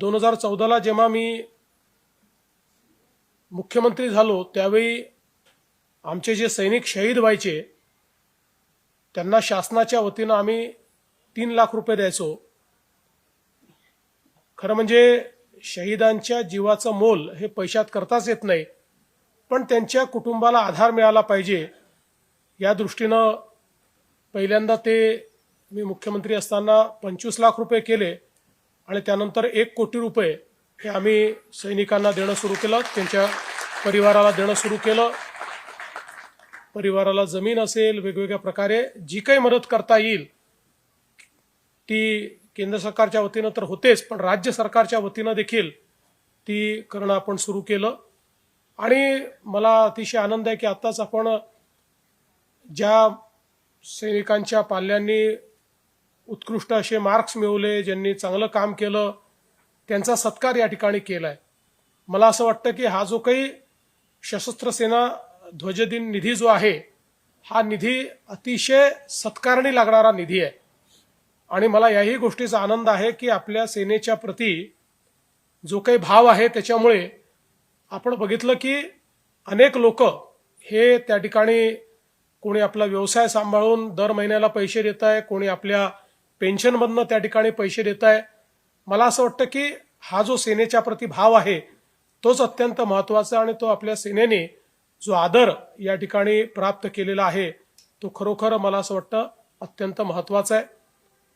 दोन हजार चौदाला जेव्हा मी मुख्यमंत्री झालो त्यावेळी आमचे जे सैनिक शहीद व्हायचे त्यांना शासनाच्या वतीनं आम्ही तीन लाख रुपये द्यायचो. खरं म्हणजे शहीदांच्या जीवाचं मोल हे पैशात करताच येत नाही पण त्यांच्या कुटुंबाला आधार मिळाला पाहिजे या दृष्टीनं पहिल्यांदा ते मी मुख्यमंत्री असताना पंचवीस लाख रुपये केले. आणि त्यानंतर एक कोटी रुपये हे आम्ही सैनिकांना देणं सुरू केलं त्यांच्या परिवाराला देणं सुरू केलं. परिवाराला जमीन असेल वेगवेगळ्या प्रकारे जी काही मदत करता येईल ती केंद्र सरकारच्या वतीनं तर होतेच पण राज्य सरकारच्या वतीनं देखील ती करणं आपण सुरू केलं. आणि मला अतिशय आनंद आहे की आत्ताच आपण ज्या सैनिकांच्या पाल्यांनी उत्कृष्ट असे मार्क्स मिळवले ज्यांनी चांगलं काम केलं त्यांचा सत्कार या ठिकाणी केला आहे मला असं वाटतं की हा जो काही सशस्त्र सेना ध्वजदिन निधी जो आहे हा निधी अतिशय सत्कारणी लागणारा निधी आहे. आणि मला याही गोष्टीचा आनंद आहे की आपल्या सेनेच्या प्रती जो काही भाव आहे त्याच्यामुळे आपण बघितलं की अनेक लोक हे त्या ठिकाणी कोणी आपला व्यवसाय सांभाळून दर महिन्याला पैसे देत आहे कोणी आपल्या पेन्शनमधनं त्या ठिकाणी पैसे देत आहे. मला असं वाटतं की हा जो सेनेच्या प्रती भाव आहे तोच अत्यंत महत्त्वाचा आणि तो आपल्या सेनेने जो आदर या ठिकाणी प्राप्त केलेला आहे तो खरोखर मला असं वाटतं अत्यंत महत्त्वाचा आहे.